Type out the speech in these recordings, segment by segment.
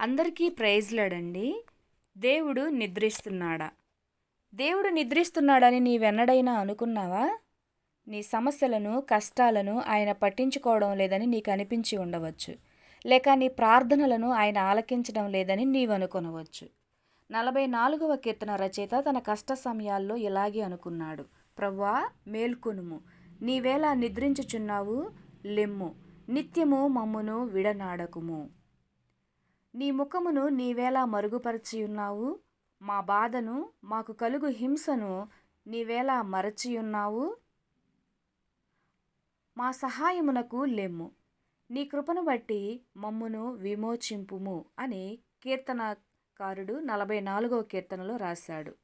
అందరికీ ప్రైజ్లాడండి. దేవుడు నిద్రిస్తున్నాడా? దేవుడు నిద్రిస్తున్నాడని నీవెన్నడైనా అనుకున్నావా? నీ సమస్యలను కష్టాలను ఆయన పట్టించుకోవడం లేదని నీకు అనిపించి ఉండవచ్చు. లేక నీ ప్రార్థనలను ఆయన ఆలకించడం లేదని నీవు అనుకొనవచ్చు నలభై నాలుగవ కీర్తన రచయిత తన కష్ట సమయాల్లో ఇలాగే అనుకున్నాడు. ప్రవ్వా మేల్కొనుము. నీవేలా నిద్రించుచున్నావు లెమ్ము. నిత్యము మమ్మును విడనాడకుము. నీ ముఖమును నీవేలా మరుగుపరచియున్నావు మా బాధను మాకు కలుగు హింసను నీవేలా మరచియున్నావు. మా సహాయమునకు లెమ్ము. నీ కృపను బట్టి మమ్మును విమోచింపుము అని కీర్తనకారుడు నలభై నాలుగవ కీర్తనలో రాశాడు.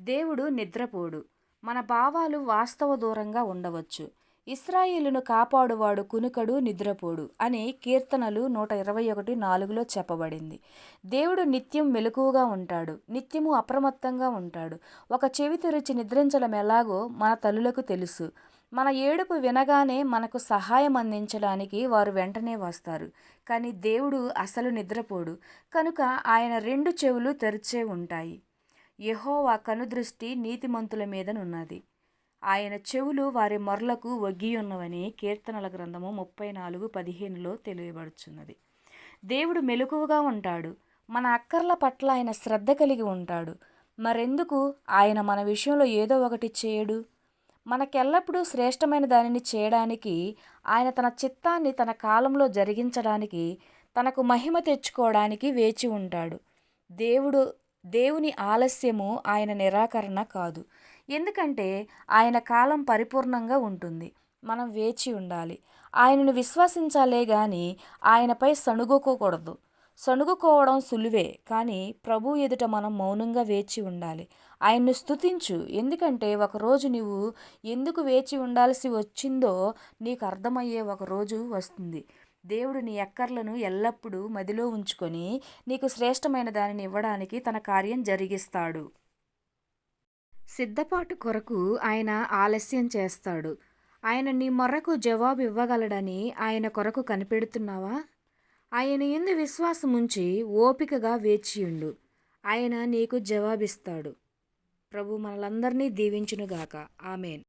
దేవుడు నిద్రపోడు. మన భావాలు వాస్తవ దూరంగా ఉండవచ్చు. ఇస్రాయేలును కాపాడువాడు కునుకడు నిద్రపోడు అని కీర్తనలు నూట ఇరవై ఒకటి నాలుగులో చెప్పబడింది. దేవుడు నిత్యం మెలకువగా ఉంటాడు నిత్యము అప్రమత్తంగా ఉంటాడు. ఒక చెవి తెరిచి నిద్రించడం ఎలాగో మన తల్లులకు తెలుసు. మన ఏడుపు వినగానే మనకు సహాయం అందించడానికి వారు వెంటనే వస్తారు. కానీ దేవుడు అసలు నిద్రపోడు. కనుక ఆయన రెండు చెవులు తెరిచే ఉంటాయి. యహోవా కనుదృష్టి నీతిమంతుల మీదనున్నది. ఆయన చెవులు వారి మొరలకు ఒగ్గియున్నవని కీర్తనల గ్రంథము ముప్పై నాలుగు పదిహేనులో తెలియబడుచున్నది. దేవుడు మెలకువగా ఉంటాడు. మన అక్కర్ల పట్ల ఆయన శ్రద్ధ కలిగి ఉంటాడు. మరెందుకు ఆయన మన విషయంలో ఏదో ఒకటి చేయడు? మనకెల్లప్పుడూ శ్రేష్టమైన దానిని చేయడానికి ఆయన తన చిత్తాన్ని తన కాలంలో జరిగించడానికి తనకు మహిమ తెచ్చుకోవడానికి వేచి ఉంటాడు. దేవుడు దేవుని ఆలస్యము ఆయన నిరాకరణ కాదు. ఎందుకంటే ఆయన కాలం పరిపూర్ణంగా ఉంటుంది. మనం వేచి ఉండాలి. ఆయనను విశ్వసించాలే కానీ ఆయనపై సణుగుకోకూడదు. సణుగుకోవడం సులువే కానీ ప్రభు ఎదుట మనం మౌనంగా వేచి ఉండాలి. ఆయన్ను స్తుతించు. ఎందుకంటే ఒకరోజు నువ్వు ఎందుకు వేచి ఉండాల్సి వచ్చిందో నీకు అర్థమయ్యే ఒక రోజు వస్తుంది. దేవుడు నీ అక్కర్లను ఎల్లప్పుడూ మదిలో ఉంచుకొని నీకు శ్రేష్టమైన దానిని ఇవ్వడానికి తన కార్యం జరిగిస్తాడు. సిద్ధపాటు కొరకు ఆయన ఆలస్యం చేస్తాడు. ఆయన నీ మొర్రకు జవాబు ఇవ్వగలడని ఆయన కొరకు కనిపెడుతున్నావా? ఆయన ఎందు విశ్వాసముంచి ఓపికగా వేచియుండు. ఆయన నీకు జవాబిస్తాడు. ప్రభు మనలందరినీ దీవించునుగాక. ఆమెన్.